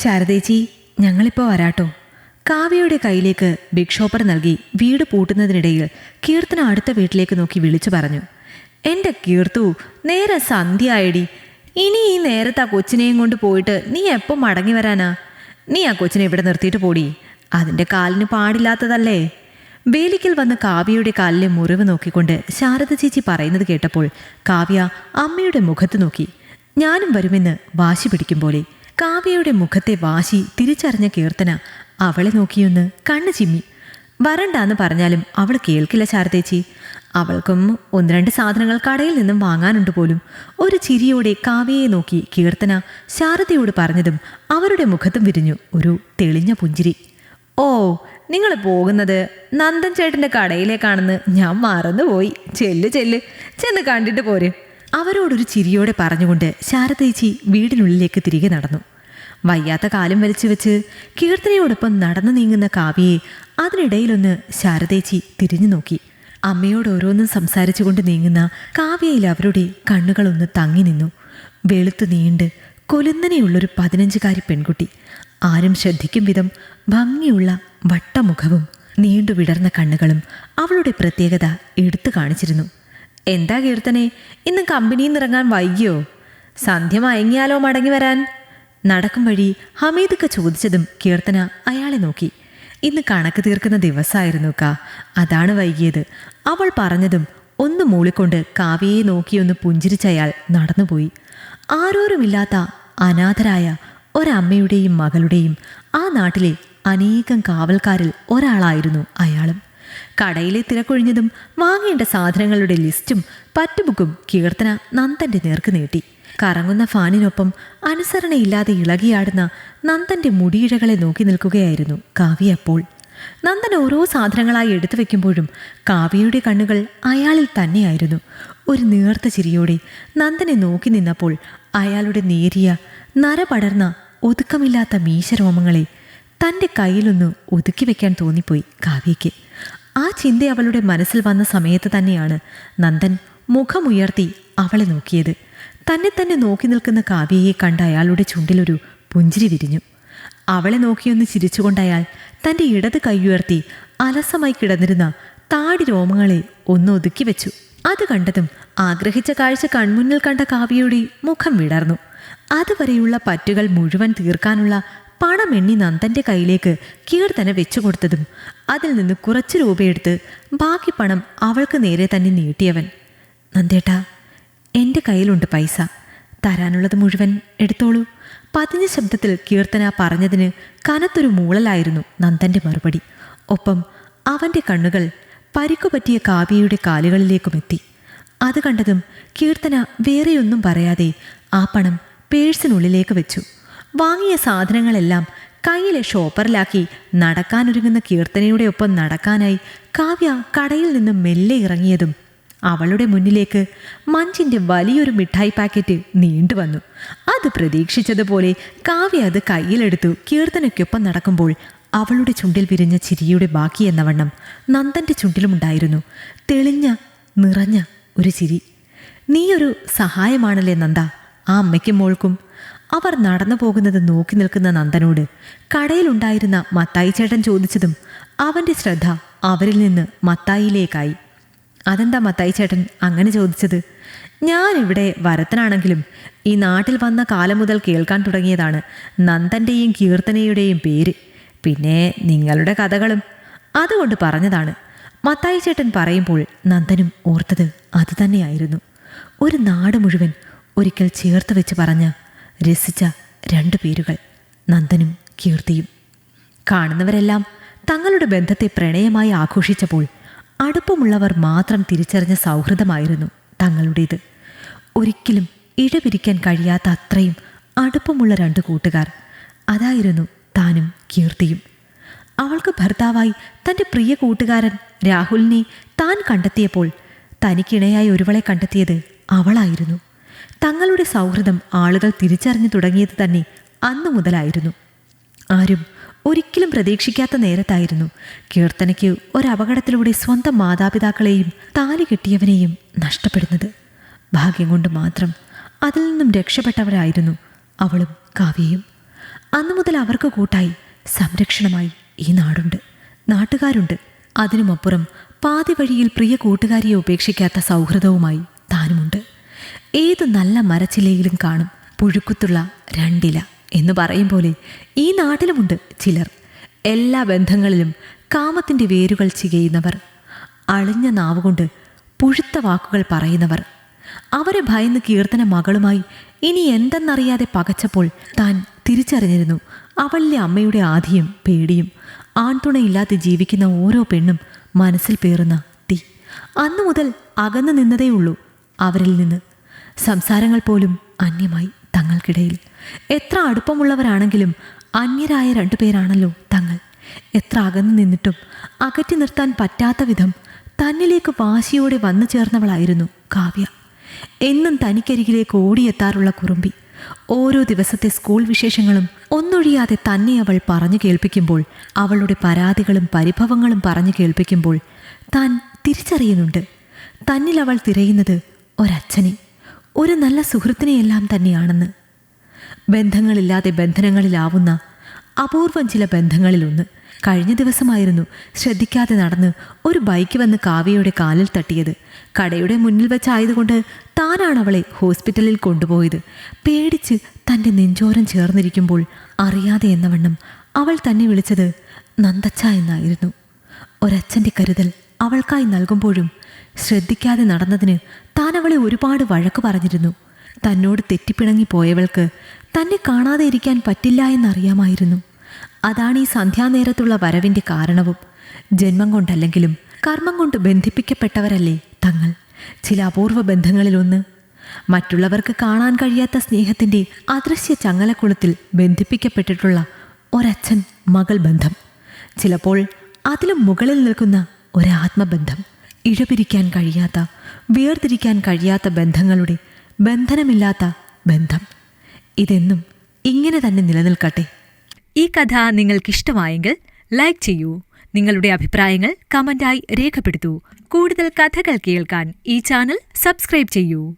ശാരദേച്ചി ഞങ്ങളിപ്പോൾ വരാട്ടോ. കാവ്യയുടെ കയ്യിലേക്ക് ബിഗ് ഷോപ്പർ നൽകി വീട് പൂട്ടുന്നതിനിടയിൽ കീർത്തന അടുത്ത വീട്ടിലേക്ക് നോക്കി വിളിച്ചു പറഞ്ഞു. എന്റെ കീർത്തു നേരെ സന്ധ്യയായടി. ഇനി ഈ നേരത്തെ ആ കൊച്ചിനെയും കൊണ്ട് പോയിട്ട് നീ എപ്പോൾ മടങ്ങി വരാനാ? നീ ആ കൊച്ചിനെ ഇവിടെ നിർത്തിയിട്ട് പോടി. അതിന്റെ കാലിന് പാടില്ലാത്തതല്ലേ? വേലിക്കൽ വന്ന് കാവ്യയുടെ കാലിലെ മുറിവ് നോക്കിക്കൊണ്ട് ശാരദ ചേച്ചി പറയുന്നത് കേട്ടപ്പോൾ കാവ്യ അമ്മയുടെ മുഖത്ത് നോക്കി. ഞാനും വരുമെന്ന് വാശി പിടിക്കും പോലെ. കാവ്യയുടെ മുഖത്തെ വാശി തിരിച്ചറിഞ്ഞ കീർത്തന അവളെ നോക്കിയൊന്ന് കണ്ണു ചിമ്മി. വരണ്ടാന്ന് പറഞ്ഞാലും അവൾ കേൾക്കില്ല ശാരദേച്ചി. അവൾക്കും ഒന്ന് രണ്ട് സാധനങ്ങൾ കടയിൽ നിന്നും വാങ്ങാനുണ്ട് പോലും. ഒരു ചിരിയോടെ കാവ്യയെ നോക്കി കീർത്തന ശാരദയോട് പറഞ്ഞതും അവരുടെ മുഖത്തും വിരിഞ്ഞു ഒരു തെളിഞ്ഞ പുഞ്ചിരി. ഓ നിങ്ങൾ പോകുന്നത് നന്ദൻ ചേട്ടന്റെ കടയിലേക്കാണെന്ന് ഞാൻ മറന്നുപോയി. ചെല്ല് ചെല്ല്. ചെന്ന് കണ്ടിട്ട് പോര്. അവരോടൊരു ചിരിയോടെ പറഞ്ഞുകൊണ്ട് ശാരദേച്ചി വീടിനുള്ളിലേക്ക് തിരികെ നടന്നു. വയ്യാത്ത കാലം വലിച്ചു വെച്ച് കീർത്തനയോടൊപ്പം നടന്നു നീങ്ങുന്ന കാവ്യയെ അതിനിടയിലൊന്ന് ശാരദേച്ചി തിരിഞ്ഞു നോക്കി. അമ്മയോട് ഓരോന്നും സംസാരിച്ചുകൊണ്ട് നീങ്ങുന്ന കാവ്യയിൽ അവരുടെ കണ്ണുകളൊന്ന് തങ്ങി നിന്നു. വെളുത്തു നീണ്ട് കൊലുന്നനെയുള്ളൊരു പതിനഞ്ചുകാരി പെൺകുട്ടി. ആരും ശ്രദ്ധിക്കും വിധം ഭംഗിയുള്ള വട്ടമുഖവും നീണ്ടു വിടർന്ന കണ്ണുകളും അവളുടെ പ്രത്യേകത എടുത്തു കാണിച്ചിരുന്നു. എന്താ കീർത്തനെ? ഇന്ന് കമ്പനിയിൽ നിറങ്ങാൻ വൈകിയോ? സന്ധ്യ മയങ്ങിയാലോ മടങ്ങി വരാൻ? നടക്കും വഴി ഹമീദൊക്കെ ചോദിച്ചതും കീർത്തന അയാളെ നോക്കി. ഇന്ന് കണക്ക് തീർക്കുന്ന ദിവസമായിരുന്നു കാ. അതാണ് വൈകിയത്. അവൾ പറഞ്ഞതും ഒന്ന് മൂളിക്കൊണ്ട് കാവ്യയെ നോക്കിയൊന്ന് പുഞ്ചിരിച്ചയാൾ നടന്നുപോയി. ആരോരുമില്ലാത്ത അനാഥരായ ഒരമ്മയുടെയും മകളുടെയും ആ നാട്ടിലെ അനേകം കാവൽക്കാരിൽ ഒരാളായിരുന്നു അയാളും. കടയിലെ തിരക്കൊഴിഞ്ഞതും വാങ്ങേണ്ട സാധനങ്ങളുടെ ലിസ്റ്റും പറ്റുബുക്കും കീർത്തന നന്ദന്റെ നേർക്ക് നീട്ടി. കറങ്ങുന്ന ഫാനിനൊപ്പം അനുസരണയില്ലാതെ ഇളകിയാടുന്ന നന്ദന്റെ മുടിയിഴകളെ നോക്കി നിൽക്കുകയായിരുന്നു കാവ്യ അപ്പോൾ. നന്ദൻ ഓരോ സാധനങ്ങളായി എടുത്തു വെക്കുമ്പോഴും കാവ്യയുടെ കണ്ണുകൾ അയാളിൽ തന്നെയായിരുന്നു. ഒരു നേർത്ത ചിരിയോടെ നന്ദനെ നോക്കി നിന്നപ്പോൾ അയാളുടെ നേരിയ നര പടർന്ന ഒതുക്കമില്ലാത്ത മീശരോമങ്ങളെ തന്റെ കയ്യിലൊന്ന് ഒതുക്കി വെക്കാൻ തോന്നിപ്പോയി കാവ്യയ്ക്ക്. ആ ചിന്ത അവളുടെ മനസ്സിൽ വന്ന സമയത്ത് തന്നെയാണ് നന്ദൻ മുഖമുയർത്തി അവളെ നോക്കിയത്. തന്നെ തന്നെ നോക്കി നിൽക്കുന്ന കാവ്യയെ കണ്ട അയാളുടെ ചുണ്ടിലൊരു പുഞ്ചിരി വിരിഞ്ഞു. അവളെ നോക്കിയൊന്ന് ചിരിച്ചുകൊണ്ട് തന്റെ ഇടത് കൈയുയർത്തി അലസമായി കിടന്നിരുന്ന താടി രോമങ്ങളെ ഒന്ന് ഒതുക്കി വെച്ചു. അത് കണ്ടതും ആഗ്രഹിച്ച കാഴ്ച കൺമുന്നിൽ കണ്ട കാവ്യയുടെ മുഖം വിടർന്നു. അതുവരെയുള്ള പറ്റുകൾ മുഴുവൻ തീർക്കാനുള്ള പണം എണ്ണി നന്ദന്റെ കയ്യിലേക്ക് കീർത്തന വെച്ചു കൊടുത്തതും അതിൽ നിന്ന് കുറച്ച് രൂപയെടുത്ത് ബാക്കി പണം അവൾക്ക് നേരെ തന്നെ നീട്ടിയവൻ. നന്ദേട്ടാ എന്റെ കയ്യിലുണ്ട് പൈസ. തരാനുള്ളത് മുഴുവൻ എടുത്തോളൂ. പതിഞ്ഞ ശബ്ദത്തിൽ കീർത്തന പറഞ്ഞതിന് കനത്തൊരു മൂളലായിരുന്നു നന്ദന്റെ മറുപടി. ഒപ്പം അവന്റെ കണ്ണുകൾ പരിക്കുപറ്റിയ കാവ്യയുടെ കാലുകളിലേക്കുമെത്തി അത് കണ്ടതും കീർത്തന വേറെയൊന്നും പറയാതെ ആ പണം പേഴ്സിനുള്ളിലേക്ക് വെച്ചു. വാങ്ങിയ സാധനങ്ങളെല്ലാം കയ്യിലെ ഷോപ്പറിലാക്കി നടക്കാനൊരുങ്ങുന്ന കീർത്തനയുടെ ഒപ്പം നടക്കാനായി കാവ്യ കടയിൽ നിന്ന് മെല്ലെ ഇറങ്ങിയതും അവളുടെ മുന്നിലേക്ക് മഞ്ചിന്റെ വലിയൊരു മിഠായി പാക്കറ്റ് നീണ്ടുവന്നു അത് പ്രതീക്ഷിച്ചതുപോലെ കാവ്യ അത് കയ്യിലെടുത്തു കീർത്തനയ്ക്കൊപ്പം നടക്കുമ്പോൾ അവളുടെ ചുണ്ടിൽ വിരിഞ്ഞ ചിരിയുടെ ബാക്കി എന്ന വണ്ണം നന്ദന്റെ ചുണ്ടിലുമുണ്ടായിരുന്നു. തെളിഞ്ഞ നിറഞ്ഞ ഒരു ചിരി. നീയൊരു സഹായമാണല്ലേ നന്ദ. ആ അമ്മയ്ക്കും മോൾക്കും അവർ നടന്നു പോകുന്നത് നോക്കി നിൽക്കുന്ന നന്ദനോട് കടയിലുണ്ടായിരുന്ന മത്തായി ചേട്ടൻ ചോദിച്ചതും അവന്റെ ശ്രദ്ധ അവരിൽ നിന്ന് മത്തായിയിലേക്കായി. അതെന്താ മത്തായി ചേട്ടൻ അങ്ങനെ ചോദിച്ചത്? ഞാനിവിടെ വരത്തനാണെങ്കിലും ഈ നാട്ടിൽ വന്ന കാലം മുതൽ കേൾക്കാൻ തുടങ്ങിയതാണ് നന്ദന്റെയും കീർത്തനയുടെയും പേര്. പിന്നെ നിങ്ങളുടെ കഥകളും. അതുകൊണ്ട് പറഞ്ഞതാണ്. മത്തായി ചേട്ടൻ പറയുമ്പോൾ നന്ദനും ഓർത്തത് അതുതന്നെയായിരുന്നു ഒരു നാട് മുഴുവൻ ഒരിക്കൽ ചേർത്ത് വെച്ച് പറഞ്ഞ രസിച്ച രണ്ടു പേരുകൾ നന്ദനും കീർത്തിയും. കാണുന്നവരെല്ലാം തങ്ങളുടെ ബന്ധത്തെ പ്രണയമായി ആഘോഷിച്ചപ്പോൾ അടുപ്പമുള്ളവർ മാത്രം തിരിച്ചറിഞ്ഞ സൗഹൃദമായിരുന്നു തങ്ങളുടേത്. ഒരിക്കലും ഇഴപിരിക്കാൻ കഴിയാത്ത അത്രയും അടുപ്പമുള്ള രണ്ട് കൂട്ടുകാർ അതായിരുന്നു താനും കീർത്തിയും. അവൾക്ക് ഭർത്താവായി തന്റെ പ്രിയ കൂട്ടുകാരൻ രാഹുലിനെ താൻ കണ്ടെത്തിയപ്പോൾ തനിക്കിണയായി ഒരുവളെ കണ്ടെത്തിയത് അവളായിരുന്നു. തങ്ങളുടെ സൗഹൃദം ആളുകൾ തിരിച്ചറിഞ്ഞു തുടങ്ങിയത് തന്നെ അന്നു മുതലായിരുന്നു. ആരും ഒരിക്കലും പ്രതീക്ഷിക്കാത്ത നേരത്തായിരുന്നു. കീർത്തനയ്ക്ക് ഒരപകടത്തിലൂടെ സ്വന്തം മാതാപിതാക്കളെയും താലി കെട്ടിയവനെയും നഷ്ടപ്പെടുന്നത്. ഭാഗ്യം കൊണ്ട് മാത്രം അതിൽ നിന്നും രക്ഷപ്പെട്ടവരായിരുന്നു അവളും കാവ്യയും. അന്നു മുതൽ അവർക്ക് കൂട്ടായി സംരക്ഷണമായി ഈ നാടുണ്ട്. നാട്ടുകാരുണ്ട്. അതിനുമപ്പുറം പാതി വഴിയിൽ പ്രിയ കൂട്ടുകാരിയെ ഉപേക്ഷിക്കാത്ത സൗഹൃദവുമായി താനുമുണ്ട്. ഏത് നല്ല മരച്ചിലയിലും കാണും പുഴുക്കുത്തുള്ള രണ്ടില എന്ന് പറയും പോലെ ഈ നാട്ടിലുമുണ്ട് ചിലർ. എല്ലാ ബന്ധങ്ങളിലും കാമത്തിന്റെ വേരുകൾ ചികയുന്നവർ. അളിഞ്ഞ നാവുകൊണ്ട് പുഴുത്ത വാക്കുകൾ പറയുന്നവർ. അവരെ ഭയന്ന് കീർത്തന മകളുമായി ഇനി എന്തെന്നറിയാതെ പകച്ചപ്പോൾ താൻ തിരിച്ചറിഞ്ഞിരുന്നു അവളിലെ അമ്മയുടെ ആധിയും പേടിയും ആൺതുണയില്ലാതെ ജീവിക്കുന്ന ഓരോ പെണ്ണും മനസ്സിൽ പേറുന്ന തീ. അന്നു മുതൽ അകന്നു നിന്നതേയുള്ളൂ അവരിൽ നിന്ന്. സംസാരങ്ങൾ പോലും അന്യമായി തങ്ങൾക്കിടയിൽ. എത്ര അടുപ്പമുള്ളവരാണെങ്കിലും അന്യരായ രണ്ടുപേരാണല്ലോ തങ്ങൾ. എത്ര അകന്നു നിന്നിട്ടും അകറ്റി നിർത്താൻ പറ്റാത്ത വിധം തന്നിലേക്ക് വാശിയോടെ വന്നു ചേർന്നവളായിരുന്നു കാവ്യ. എന്നും തനിക്കരികിലേക്ക് ഓടിയെത്താറുള്ള കുറുമ്പി. ഓരോ ദിവസത്തെ സ്കൂൾ വിശേഷങ്ങളും ഒന്നൊഴിയാതെ തന്നെ അവൾ പറഞ്ഞു കേൾപ്പിക്കുമ്പോൾ അവളുടെ പരാതികളും പരിഭവങ്ങളും പറഞ്ഞു കേൾപ്പിക്കുമ്പോൾ താൻ തിരിച്ചറിയുന്നുണ്ട്. തന്നിൽ അവൾ തിരയുന്നത് ഒരച്ഛനെ. ഒരു നല്ല സുഹൃത്തിനെയെല്ലാം തന്നെയാണെന്ന്. ബന്ധങ്ങളില്ലാതെ ബന്ധനങ്ങളിലാവുന്ന അപൂർവം ചില ബന്ധങ്ങളിലൊന്ന് കഴിഞ്ഞ ദിവസമായിരുന്നു ശ്രദ്ധിക്കാതെ നടന്ന് ഒരു ബൈക്ക് വന്ന് കാവ്യയുടെ കാലിൽ തട്ടിയത്. കടയുടെ മുന്നിൽ വെച്ചായതുകൊണ്ട് താനാണ് അവളെ ഹോസ്പിറ്റലിൽ കൊണ്ടുപോയത്. പേടിച്ച് തന്റെ നെഞ്ചോരം ചേർന്നിരിക്കുമ്പോൾ അറിയാതെ എന്നവണ്ണം അവൾ തന്നെ വിളിച്ചത് നന്ദച്ച എന്നായിരുന്നു. ഒരച്ഛന്റെ കരുതൽ അവൾക്കായി നൽകുമ്പോഴും ശ്രദ്ധിക്കാതെ നടന്നതിന് താൻ അവളെ ഒരുപാട് വഴക്ക് പറഞ്ഞിരുന്നു. തന്നോട് തെറ്റിപ്പിണങ്ങി പോയവൾക്ക് തന്നെ കാണാതെ ഇരിക്കാൻ പറ്റില്ല എന്നറിയാമായിരുന്നു. അതാണ് ഈ സന്ധ്യാനേരത്തുള്ള വരവിന്റെ കാരണവും. ജന്മം കൊണ്ടല്ലെങ്കിലും കർമ്മം കൊണ്ട് ബന്ധിപ്പിക്കപ്പെട്ടവരല്ലേ തങ്ങൾ. ചില അപൂർവ ബന്ധങ്ങളിലൊന്ന്. മറ്റുള്ളവർക്ക് കാണാൻ കഴിയാത്ത സ്നേഹത്തിന്റെ അദൃശ്യ ചങ്ങലക്കുളത്തിൽ ബന്ധിപ്പിക്കപ്പെട്ടിട്ടുള്ള ഒരച്ഛൻ മകൾ ബന്ധം. ചിലപ്പോൾ അതിലും മുകളിൽ നിൽക്കുന്ന ഒരാത്മബന്ധം. ഇഴപിരിക്കാൻ കഴിയാത്ത വേർതിരിക്കാൻ കഴിയാത്ത ബന്ധങ്ങളുടെ ബന്ധനമില്ലാത്ത ബന്ധം. ഇതെന്നും ഇങ്ങനെ തന്നെ നിലനിൽക്കട്ടെ. ഈ കഥ നിങ്ങൾക്കിഷ്ടമായെങ്കിൽ ലൈക്ക് ചെയ്യൂ. നിങ്ങളുടെ അഭിപ്രായങ്ങൾ കമന്റായി രേഖപ്പെടുത്തൂ. കൂടുതൽ കഥകൾ കേൾക്കാൻ ഈ ചാനൽ സബ്സ്ക്രൈബ് ചെയ്യൂ.